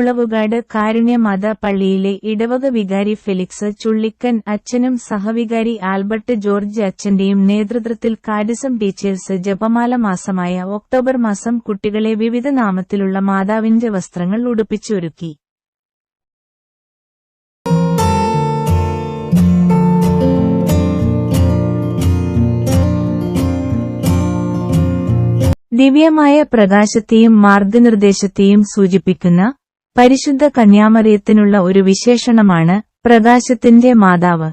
മുളവുകാട് മാതാ പള്ളിയിലെ ഇടവക വികാരി ഫെലിക്സ് ചുള്ളിക്കൻ അച്ഛനും സഹവികാരി ആൽബർട്ട് ജോർജ് അച്ഛന്റെയും നേതൃത്വത്തിൽ കാഡിസം ടീച്ചേഴ്സ് ജപമാല മാസമായ ഒക്ടോബർ മാസം കുട്ടികളെ വിവിധ നാമത്തിലുള്ള മാതാവിന്റെ വസ്ത്രങ്ങൾ ഉടുപ്പിച്ചൊരുക്കി. ദിവ്യമായ പ്രകാശത്തെയും മാർഗനിർദ്ദേശത്തെയും സൂചിപ്പിക്കുന്ന പരിശുദ്ധ കന്യാമറിയത്തിനുള്ള ഒരു വിശേഷണമാണ് പ്രകാശത്തിന്റെ മാതാവ്.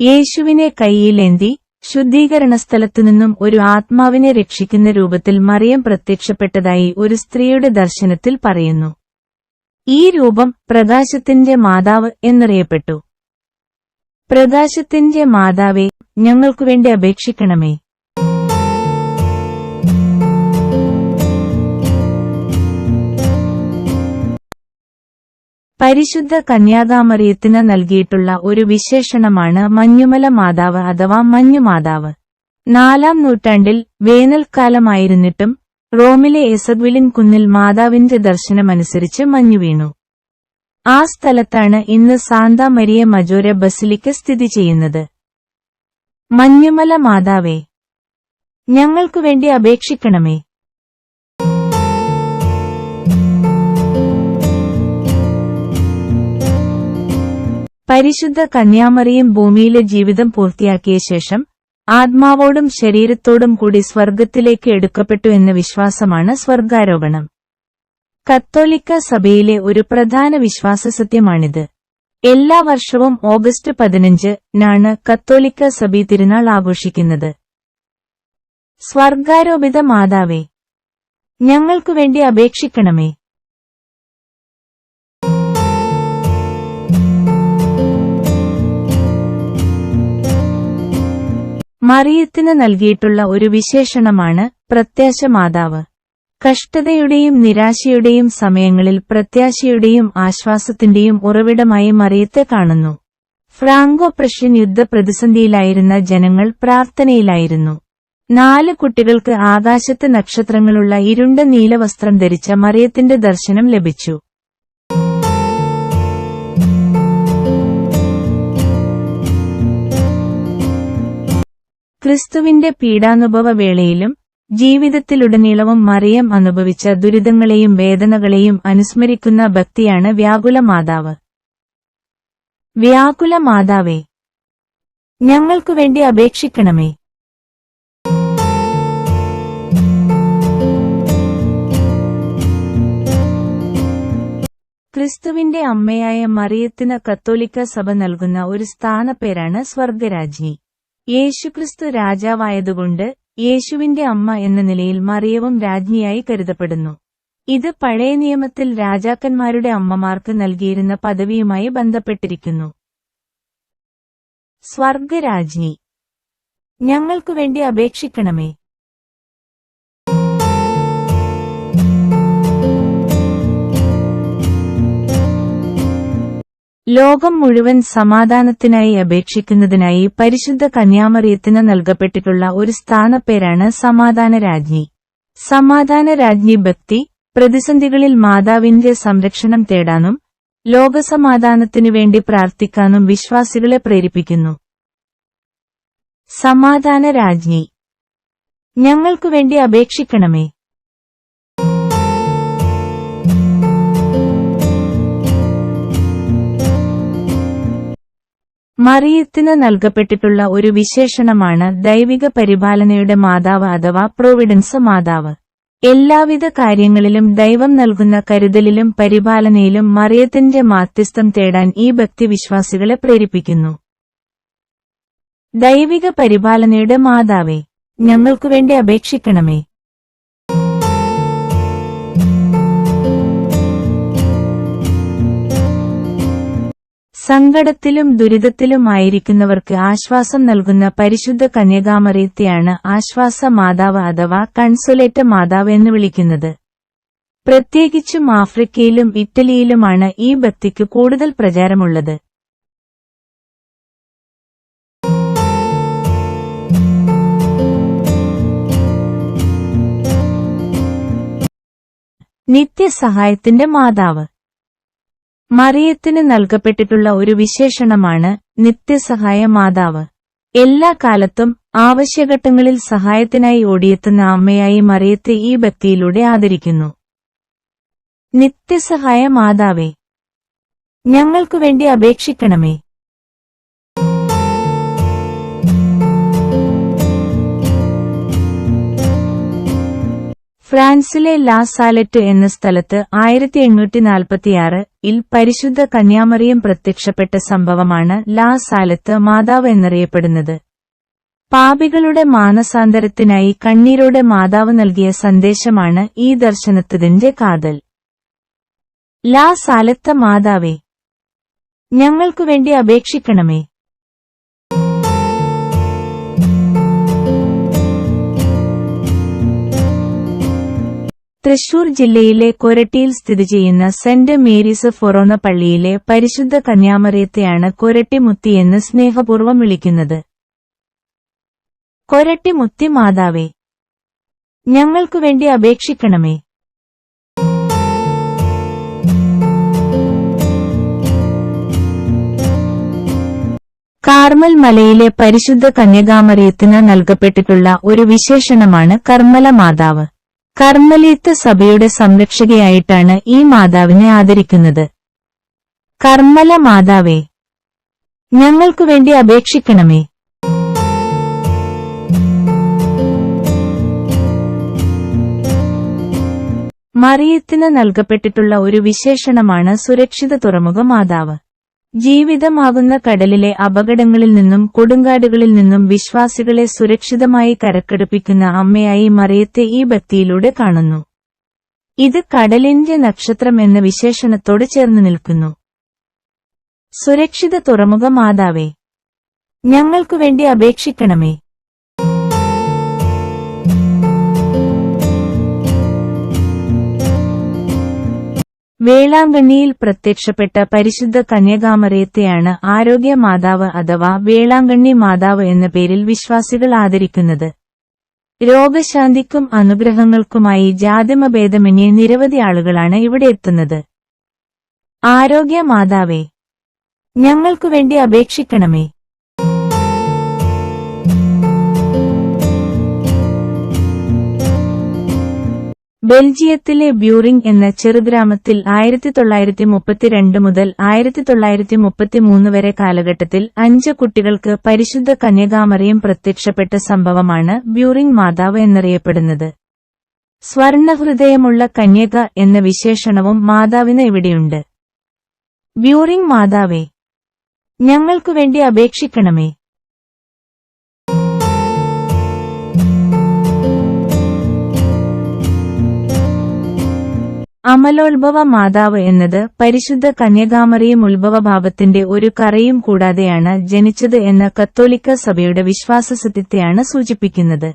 യേശുവിനെ കൈയിലേന്തി ശുദ്ധീകരണ സ്ഥലത്തുനിന്നും ഒരു ആത്മാവിനെ രക്ഷിക്കുന്ന രൂപത്തിൽ മറിയം പ്രത്യക്ഷപ്പെട്ടതായി ഒരു സ്ത്രീയുടെ ദർശനത്തിൽ പറയുന്നു. ഈ രൂപം പ്രകാശത്തിന്റെ മാതാവ് എന്നറിയപ്പെട്ടു. പ്രകാശത്തിന്റെ മാതാവെ ഞങ്ങൾക്കുവേണ്ടി അപേക്ഷിക്കണമേ. പരിശുദ്ധ കന്യാകാമറിയത്തിന് നൽകിയിട്ടുള്ള ഒരു വിശേഷണമാണ് മഞ്ഞുമല മാതാവ് അഥവാ മഞ്ഞുമാതാവ്. നാലാം നൂറ്റാണ്ടിൽ വേനൽക്കാലമായിരുന്നിട്ടും റോമിലെ എസഗ്വിലിൻ കുന്നിൽ മാതാവിന്റെ ദർശനമനുസരിച്ച് മഞ്ഞു വീണു. ആ സ്ഥലത്താണ് ഇന്ന് സാന്താ മരിയ മജോര ബസിലിക്ക സ്ഥിതി ചെയ്യുന്നത്. മഞ്ഞുമല മാതാവേ ഞങ്ങൾക്കു വേണ്ടി അപേക്ഷിക്കണമേ. പരിശുദ്ധ കന്യാമറിയും ഭൂമിയിലെ ജീവിതം പൂർത്തിയാക്കിയ ശേഷം ആത്മാവോടും ശരീരത്തോടും കൂടി സ്വർഗത്തിലേക്ക് എടുക്കപ്പെട്ടു എന്ന വിശ്വാസമാണ് സ്വർഗാരോപണം കത്തോലിക്ക സഭയിലെ ഒരു പ്രധാന വിശ്വാസ സത്യമാണിത്. എല്ലാ വർഷവും ഓഗസ്റ്റ് പതിനഞ്ച് നാണ് കത്തോലിക്ക സഭി തിരുനാൾ ആഘോഷിക്കുന്നത്. സ്വർഗാരോപിത മാതാവേ ഞങ്ങൾക്കുവേണ്ടി അപേക്ഷിക്കണമേ. മറിയത്തിന് നൽകിയിട്ടുള്ള ഒരു വിശേഷണമാണ് പ്രത്യാശ മാതാവ് കഷ്ടതയുടെയും നിരാശയുടെയും സമയങ്ങളിൽ പ്രത്യാശയുടെയും ആശ്വാസത്തിന്റെയും ഉറവിടമായി മറിയത്തെ കാണുന്നു. ഫ്രാങ്കോ പ്രഷ്യൻ യുദ്ധപ്രതിസന്ധിയിലായിരുന്ന ജനങ്ങൾ പ്രാർത്ഥനയിലായിരുന്നു. നാല് കുട്ടികൾക്ക് ആകാശത്ത് നക്ഷത്രങ്ങളുള്ള ഇരുണ്ട നീലവസ്ത്രം ധരിച്ച മറിയത്തിന്റെ ദർശനം ലഭിച്ചു. ക്രിസ്തുവിന്റെ പീഡാനുഭവ വേളയിലും ജീവിതത്തിലുടനീളവും മറിയം അനുഭവിച്ച ദുരിതങ്ങളെയും വേദനകളെയും അനുസ്മരിക്കുന്ന ഭക്തിയാണ് വ്യാകുല മാതാവ് വ്യാകുല മാതാവേ ഞങ്ങൾക്കു വേണ്ടി അപേക്ഷിക്കണമേ. ക്രിസ്തുവിന്റെ അമ്മയായ മറിയത്തിന് കത്തോലിക്ക സഭ നൽകുന്ന ഒരു സ്ഥാനപ്പേരാണ് സ്വർഗരാജ്ഞി യേശുക്രിസ്തു രാജാവായതുകൊണ്ട് യേശുവിന്റെ അമ്മ എന്ന നിലയിൽ മറിയവും രാജ്ഞിയായി കരുതപ്പെടുന്നു. ഇത് പഴയ നിയമത്തിൽ രാജാക്കന്മാരുടെ അമ്മമാർക്ക് നൽകിയിരുന്ന പദവിയുമായി ബന്ധപ്പെട്ടിരിക്കുന്നു. സ്വർഗരാജ്ഞി ഞങ്ങൾക്കുവേണ്ടി അപേക്ഷിക്കണമേ. ലോകം മുഴുവൻ സമാധാനത്തിനായി അപേക്ഷിക്കുന്നതിനായി പരിശുദ്ധ കന്യാമറിയത്തിന് നൽകപ്പെട്ടിട്ടുള്ള ഒരു സ്ഥാനപ്പേരാണ് സമാധാന രാജ്ഞി സമാധാന രാജ്ഞി ഭക്തി പ്രതിസന്ധികളിൽ മാതാവിന്റെ സംരക്ഷണം തേടാനും ലോകസമാധാനത്തിനു വേണ്ടി പ്രാർത്ഥിക്കാനും വിശ്വാസികളെ പ്രേരിപ്പിക്കുന്നു. സമാധാന രാജ്ഞി ഞങ്ങൾക്കു വേണ്ടി അപേക്ഷിക്കണമേ. മറിയത്തിന് നൽകപ്പെട്ടിട്ടുള്ള ഒരു വിശേഷണമാണ് ദൈവിക പരിപാലനയുടെ മാതാവ് അഥവാ പ്രൊവിഡൻസ് മാതാവ്. എല്ലാവിധ കാര്യങ്ങളിലും ദൈവം നൽകുന്ന കരുതലിലും പരിപാലനയിലും മറിയത്തിന്റെ മാധ്യസ്ഥം തേടാൻ ഈ ഭക്തിവിശ്വാസികളെ പ്രേരിപ്പിക്കുന്നു. ദൈവിക പരിപാലനയുടെ മാതാവേ ഞങ്ങൾക്കുവേണ്ടി അപേക്ഷിക്കണമേ. സങ്കടത്തിലും ദുരിതത്തിലുമായിരിക്കുന്നവർക്ക് ആശ്വാസം നൽകുന്ന പരിശുദ്ധ കന്യകാമറിയത്തെയാണ് ആശ്വാസ മാതാവ് അഥവാ കൺസുലേറ്റ മാതാവ് എന്ന് വിളിക്കുന്നത്. പ്രത്യേകിച്ചും ആഫ്രിക്കയിലും ഇറ്റലിയിലുമാണ് ഈ ഭക്തിക്ക് കൂടുതൽ പ്രചാരമുള്ളത്. നിത്യസഹായത്തിന്റെ മാതാവ്. മറിയത്തിന് നൽകപ്പെട്ടിട്ടുള്ള ഒരു വിശേഷണമാണ് നിത്യസഹായ മാതാവ് എല്ലാ കാലത്തും ആവശ്യഘട്ടങ്ങളിൽ സഹായത്തിനായി ഓടിയെത്തുന്ന അമ്മയായി മറിയത്തെ ഈ ഭക്തിയിലൂടെ ആദരിക്കുന്നു. നിത്യസഹായ മാതാവേ ഞങ്ങൾക്കു വേണ്ടി അപേക്ഷിക്കണമേ. ഫ്രാൻസിലെ ലാ സാലറ്റ് എന്ന സ്ഥലത്ത് ആയിരത്തി എണ്ണൂറ്റി നാൽപ്പത്തിയാറ് ഇൽ പരിശുദ്ധ കന്യാമറിയം പ്രത്യക്ഷപ്പെട്ട സംഭവമാണ് ലാ സാലത്ത് മാതാവ് എന്നറിയപ്പെടുന്നത്. പാപികളുടെ മാനസാന്തരത്തിനായി കണ്ണീരോടെ മാതാവ് നൽകിയ സന്ദേശമാണ് ഈ ദർശനത്തിന്റെ കാതൽ. ലാ സാലത്ത മാതാവേ ഞങ്ങൾക്കു വേണ്ടി അപേക്ഷിക്കണമേ. തൃശൂർ ജില്ലയിലെ കൊരട്ടിയിൽ സ്ഥിതി ചെയ്യുന്ന സെന്റ് മേരീസ് ഫൊറോണ പള്ളിയിലെ പരിശുദ്ധ കന്യാമറിയത്തെയാണ് കൊരട്ടിമുത്തി എന്ന് സ്നേഹപൂർവം വിളിക്കുന്നത്. കൊരട്ടിമുത്തി മാതാവേ ഞങ്ങൾക്കു വേണ്ടി അപേക്ഷിക്കണമേ. കാർമൽ മലയിലെ പരിശുദ്ധ കന്യകാമറിയത്തിന് നൽകപ്പെട്ടിട്ടുള്ള ഒരു വിശേഷണമാണ് കർമ്മല മാതാവ്. കർമ്മലീത്ത് സഭയുടെ സംരക്ഷകയായിട്ടാണ് ഈ മാതാവിനെ ആദരിക്കുന്നത്. കർമ്മല മാതാവേ ഞങ്ങൾക്കു വേണ്ടി അപേക്ഷിക്കണമേ. മറിയത്തിന് നൽകപ്പെട്ടിട്ടുള്ള ഒരു വിശേഷണമാണ് സുരക്ഷിത തുറമുഖ മാതാവ്. ജീവിതമാകുന്ന കടലിലെ അപകടങ്ങളിൽ നിന്നും കൊടുങ്കാടുകളിൽ നിന്നും വിശ്വാസികളെ സുരക്ഷിതമായി കരക്കെടുപ്പിക്കുന്ന അമ്മയായി മറിയത്തെ ഈ ഭക്തിയിലൂടെ കാണുന്നു. ഇത് കടലിന്റെ നക്ഷത്രം എന്ന വിശേഷണത്തോട് ചേർന്ന് നിൽക്കുന്നു. സുരക്ഷിത തുറമുഖ മാതാവേ ഞങ്ങൾക്കു വേണ്ടി അപേക്ഷിക്കണമേ. വേളാങ്കണ്ണിയിൽ പ്രത്യക്ഷപ്പെട്ട പരിശുദ്ധ കന്യകാമറയത്തെയാണ് ആരോഗ്യ മാതാവ് അഥവാ വേളാങ്കണ്ണി മാതാവ് എന്ന പേരിൽ വിശ്വാസികൾ ആദരിക്കുന്നത്. രോഗശാന്തിക്കും അനുഗ്രഹങ്ങൾക്കുമായി ജാതിമഭേദമന്യേ നിരവധി ആളുകളാണ് ഇവിടെ എത്തുന്നത്. ആരോഗ്യ മാതാവേ ഞങ്ങൾക്കു വേണ്ടി അപേക്ഷിക്കണമേ. ബെൽജിയത്തിലെ ബ്യൂറിംഗ് എന്ന ചെറുഗ്രാമത്തിൽ ആയിരത്തി തൊള്ളായിരത്തി മുപ്പത്തിരണ്ട് മുതൽ ആയിരത്തി തൊള്ളായിരത്തി മുപ്പത്തിമൂന്ന് വരെ കാലഘട്ടത്തിൽ അഞ്ച് കുട്ടികൾക്ക് പരിശുദ്ധ കന്യകാമറിയം പ്രത്യക്ഷപ്പെട്ട സംഭവമാണ് ബ്യൂറിംഗ് മാതാവ് എന്നറിയപ്പെടുന്നത്. സ്വർണഹൃദയമുള്ള കന്യക എന്ന വിശേഷണവും മാതാവിന് ഇവിടെയുണ്ട്. ബ്യൂറിംഗ് മാതാവേ ഞങ്ങൾക്കുവേണ്ടി അപേക്ഷിക്കണമേ. അമലോത്ഭവ മാതാവ് എന്നത് പരിശുദ്ധ കന്യകാമറിയം ഉത്ഭവഭാവത്തിന്റെ ഒരു കറയും കൂടാതെയാണ് ജനിച്ചത് എന്ന കത്തോലിക്ക സഭയുടെ വിശ്വാസസത്യത്തെയാണ് സൂചിപ്പിക്കുന്നത്.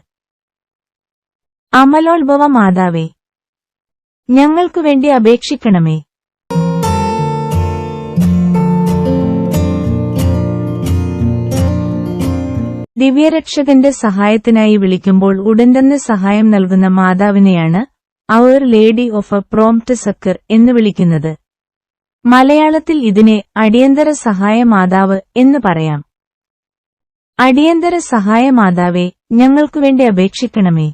അമലോത്ഭവ മാതാവേ ഞങ്ങൾക്കു വേണ്ടി അപേക്ഷിക്കണമേ. ദിവ്യരക്ഷകന്റെ സഹായത്തിനായി വിളിക്കുമ്പോൾ ഉടൻ തന്നെ സഹായം നൽകുന്ന മാതാവിനെയാണ് അവർ lady of a prompt succour എന്ന് വിളിക്കുന്നത്. മലയാളത്തിൽ ഇതിനെ അടിയന്തര സഹായ മാതാവ് എന്ന് പറയാം. അടിയന്തര സഹായ മാതാവേ ഞങ്ങൾക്കു വേണ്ടി അപേക്ഷിക്കണമേ.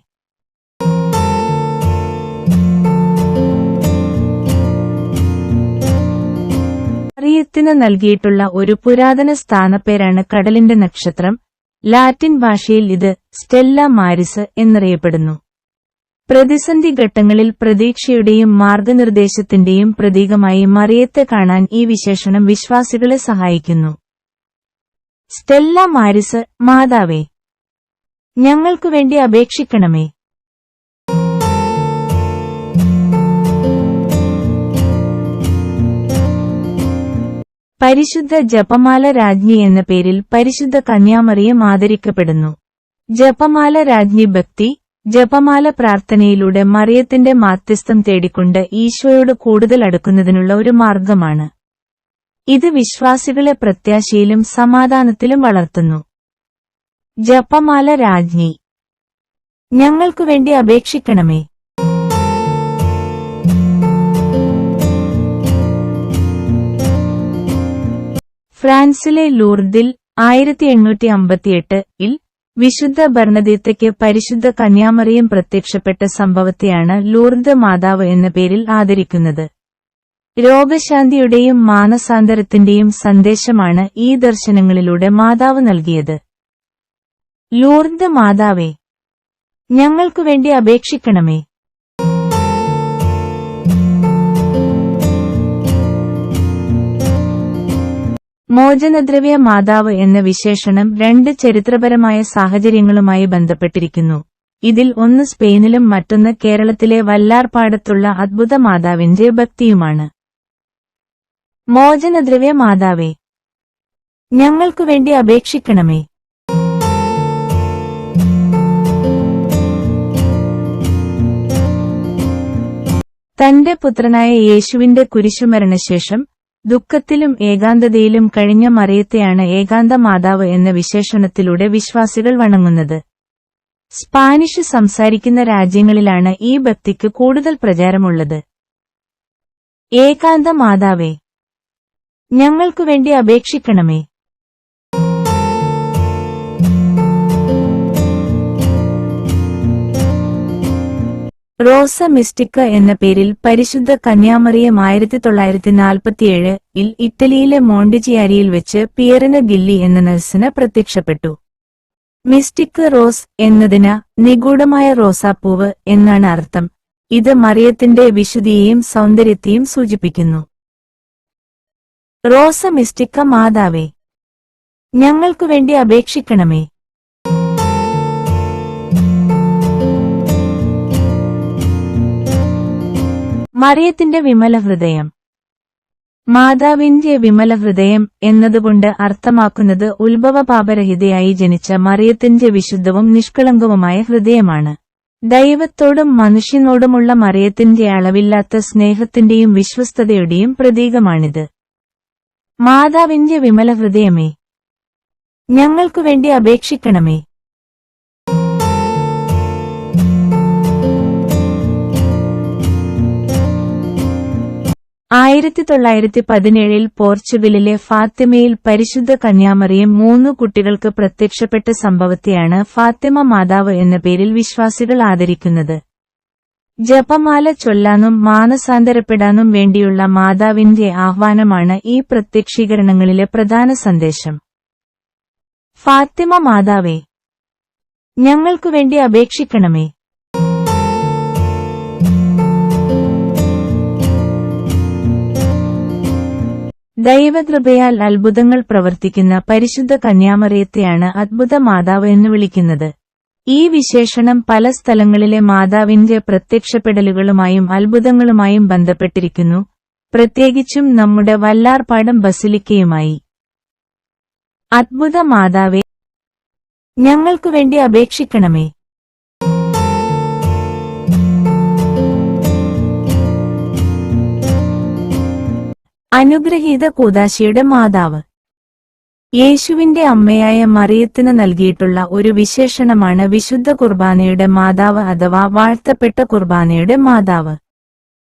മറിയത്തിന് നൽകിയിട്ടുള്ള ഒരു പുരാതന സ്ഥാനപ്പേരാണ് കടലിന്റെ നക്ഷത്രം. ലാറ്റിൻ ഭാഷയിൽ ഇത് സ്റ്റെല്ല മാരിസ് എന്നറിയപ്പെടുന്നു. പ്രതിസന്ധി ഘട്ടങ്ങളിൽ പ്രതീക്ഷയുടെയും മാർഗനിർദ്ദേശത്തിന്റെയും പ്രതീകമായി മറിയത്തെ കാണാൻ ഈ വിശേഷണം വിശ്വാസികളെ സഹായിക്കുന്നു. സ്റ്റെല്ല മാരിസ് മാതാവേ ഞങ്ങൾക്കു വേണ്ടി അപേക്ഷിക്കണമേ. പരിശുദ്ധ ജപമാല രാജ്ഞി എന്ന പേരിൽ പരിശുദ്ധ കന്യാമറിയം ആദരിക്കപ്പെടുന്നു. ജപമാല രാജ്ഞി ഭക്തി ജപമാല പ്രാർത്ഥനയിലൂടെ മറിയത്തിന്റെ മാധ്യസ്ഥം തേടിക്കൊണ്ട് ഈശോയോട് കൂടുതൽ അടുക്കുന്നതിനുള്ള ഒരു മാർഗമാണ്. ഇത് വിശ്വാസികളെ പ്രത്യാശയിലും സമാധാനത്തിലും വളർത്തുന്നു. ജപമാല രാജ്ഞി. ഞങ്ങൾക്കു വേണ്ടി അപേക്ഷിക്കണമേ. ഫ്രാൻസിലെ ലൂർദിൽ ആയിരത്തി എണ്ണൂറ്റി അമ്പത്തിയെട്ട് ഇൽ വിശുദ്ധ ഭരണതീർത്ഥയ്ക്ക് പരിശുദ്ധ കന്യാമറിയം പ്രത്യക്ഷപ്പെട്ട സംഭവത്തെയാണ് ലൂർദ് മാതാവ് എന്ന പേരിൽ ആദരിക്കുന്നത്. രോഗശാന്തിയുടെയും മാനസാന്തരത്തിന്റെയും സന്ദേശമാണ് ഈ ദർശനങ്ങളിലൂടെ മാതാവ് നൽകിയത്. ലൂർദ് മാതാവേ ഞങ്ങൾക്കു വേണ്ടി അപേക്ഷിക്കണമേ. മോചനദ്രവ്യ മാതാവ് എന്ന വിശേഷണം രണ്ട് ചരിത്രപരമായ സാഹചര്യങ്ങളുമായി ബന്ധപ്പെട്ടിരിക്കുന്നു. ഇതിൽ ഒന്ന് സ്പെയിനിലും മറ്റൊന്ന് കേരളത്തിലെ വല്ലാർപാടത്തുള്ള അദ്ഭുത മാതാവിന്റെ ഭക്തിയുമാണ്. മോചനദ്രവ്യ മാതാവേ ഞങ്ങൾക്കു വേണ്ടി അപേക്ഷിക്കണമേ. തന്റെ പുത്രനായ യേശുവിന്റെ കുരിശുമരണശേഷം ദുഃഖത്തിലും ഏകാന്തതയിലും കഴിഞ്ഞ മറിയത്തെയാണ് ഏകാന്ത മാതാവ് എന്ന വിശേഷണത്തിലൂടെ വിശ്വാസികൾ വണങ്ങുന്നത്. സ്പാനിഷ് സംസാരിക്കുന്ന രാജ്യങ്ങളിലാണ് ഈ ഭക്തിക്ക് കൂടുതൽ പ്രചാരമുള്ളത്. ഏകാന്ത മാതാവേ ഞങ്ങൾക്കു വേണ്ടി അപേക്ഷിക്കണമേ. റോസ മിസ്റ്റിക്ക എന്ന പേരിൽ പരിശുദ്ധ കന്യാമറിയം ആയിരത്തി തൊള്ളായിരത്തി നാൽപ്പത്തിയേഴ് ഇൽ ഇറ്റലിയിലെ മോണ്ടിജിയാരിയിൽ വെച്ച് പിയറിന് ഗില്ലി എന്ന നഴ്സിന് പ്രത്യക്ഷപ്പെട്ടു. മിസ്റ്റിക് റോസ് എന്നതിന് നിഗൂഢമായ റോസാപ്പൂവ് എന്നാണ് അർത്ഥം. ഇത് മറിയത്തിന്റെ വിശുദ്ധിയെയും സൗന്ദര്യത്തെയും സൂചിപ്പിക്കുന്നു. റോസ മിസ്റ്റിക്ക മാതാവേ ഞങ്ങൾക്കു വേണ്ടി അപേക്ഷിക്കണമേ. മറിയത്തിന്റെ വിമല ഹൃദയം മാതാവിന്റെ വിമല ഹൃദയം എന്നതുകൊണ്ട് അർത്ഥമാക്കുന്നത് ഉത്ഭവ പാപരഹിതയായി ജനിച്ച മറിയത്തിന്റെ വിശുദ്ധവും നിഷ്കളങ്കവുമായ ഹൃദയമാണ്. ദൈവത്തോടും മനുഷ്യനോടുമുള്ള മറിയത്തിന്റെ അളവില്ലാത്ത സ്നേഹത്തിന്റെയും വിശ്വസ്തതയുടെയും പ്രതീകമാണിത്. മാതാവിന്റെ വിമല ഹൃദയമേ ഞങ്ങൾക്കു വേണ്ടി അപേക്ഷിക്കണമേ. ആയിരത്തി തൊള്ളായിരത്തി പതിനേഴിൽ പോർച്ചുഗലിലെ ഫാത്തിമയിൽ പരിശുദ്ധ കന്യാമറിയം മൂന്ന് കുട്ടികൾക്ക് പ്രത്യക്ഷപ്പെട്ട സംഭവത്തെയാണ് ഫാത്തിമ മാതാവ് എന്ന പേരിൽ വിശ്വാസികൾ ആദരിക്കുന്നത്. ജപമാല ചൊല്ലാനും മാനസാന്തരപ്പെടാനും വേണ്ടിയുള്ള മാതാവിന്റെ ആഹ്വാനമാണ് ഈ പ്രത്യക്ഷീകരണങ്ങളിലെ പ്രധാന സന്ദേശം. ഫാത്തിമ മാതാവേ ഞങ്ങൾക്കു വേണ്ടി അപേക്ഷിക്കണമേ. ദൈവകൃപയാൽ അത്ഭുതങ്ങൾ പ്രവർത്തിക്കുന്ന പരിശുദ്ധ കന്യാമറിയത്തെയാണ് അദ്ഭുത മാതാവ് എന്ന് വിളിക്കുന്നത്. ഈ വിശേഷണം പല സ്ഥലങ്ങളിലെ മാതാവിന്റെ പ്രത്യക്ഷപ്പെടലുകളുമായും അത്ഭുതങ്ങളുമായും ബന്ധപ്പെട്ടിരിക്കുന്നു. പ്രത്യേകിച്ചും നമ്മുടെ വല്ലാർപാടം ബസിലിക്കയുമായി. അദ്ഭുത മാതാവെ ഞങ്ങൾക്കു വേണ്ടി അപേക്ഷിക്കണമേ. അനുഗ്രഹീത കൂതാശിയുടെ മാതാവ്. യേശുവിന്റെ അമ്മയായ മറിയത്തിന് നൽകിയിട്ടുള്ള ഒരു വിശേഷണമാണ് വിശുദ്ധ കുർബാനയുടെ മാതാവ് അഥവാ വാഴ്ത്തപ്പെട്ട കുർബാനയുടെ മാതാവ്.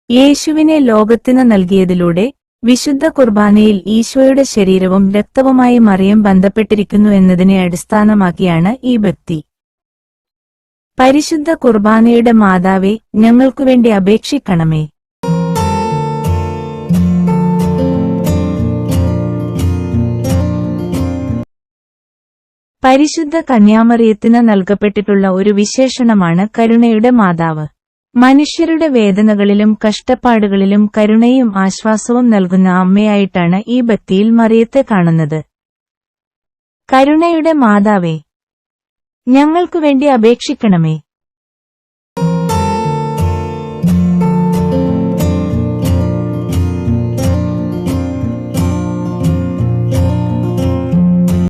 യേശുവിനെ ലോകത്തിന് നൽകിയതിലൂടെ വിശുദ്ധ കുർബാനയിൽ ഈശോയുടെ ശരീരവും രക്തവുമായി മറിയം ബന്ധപ്പെട്ടിരിക്കുന്നു എന്നതിനെ അടിസ്ഥാനമാക്കിയാണ് ഈ ഭക്തി. പരിശുദ്ധ കുർബാനയുടെ മാതാവെ ഞങ്ങൾക്കുവേണ്ടി അപേക്ഷിക്കണമേ. പരിശുദ്ധ കന്യാമറിയത്തിന് നൽകപ്പെട്ടിട്ടുള്ള ഒരു വിശേഷണമാണ് കരുണയുടെ മാതാവ്. മനുഷ്യരുടെ വേദനകളിലും കഷ്ടപ്പാടുകളിലും കരുണയും ആശ്വാസവും നൽകുന്ന അമ്മയായിട്ടാണ് ഈ ഭക്തിയിൽ മറിയത്തെ കാണുന്നത്. കരുണയുടെ മാതാവേ ഞങ്ങൾക്കു വേണ്ടി അപേക്ഷിക്കണമേ.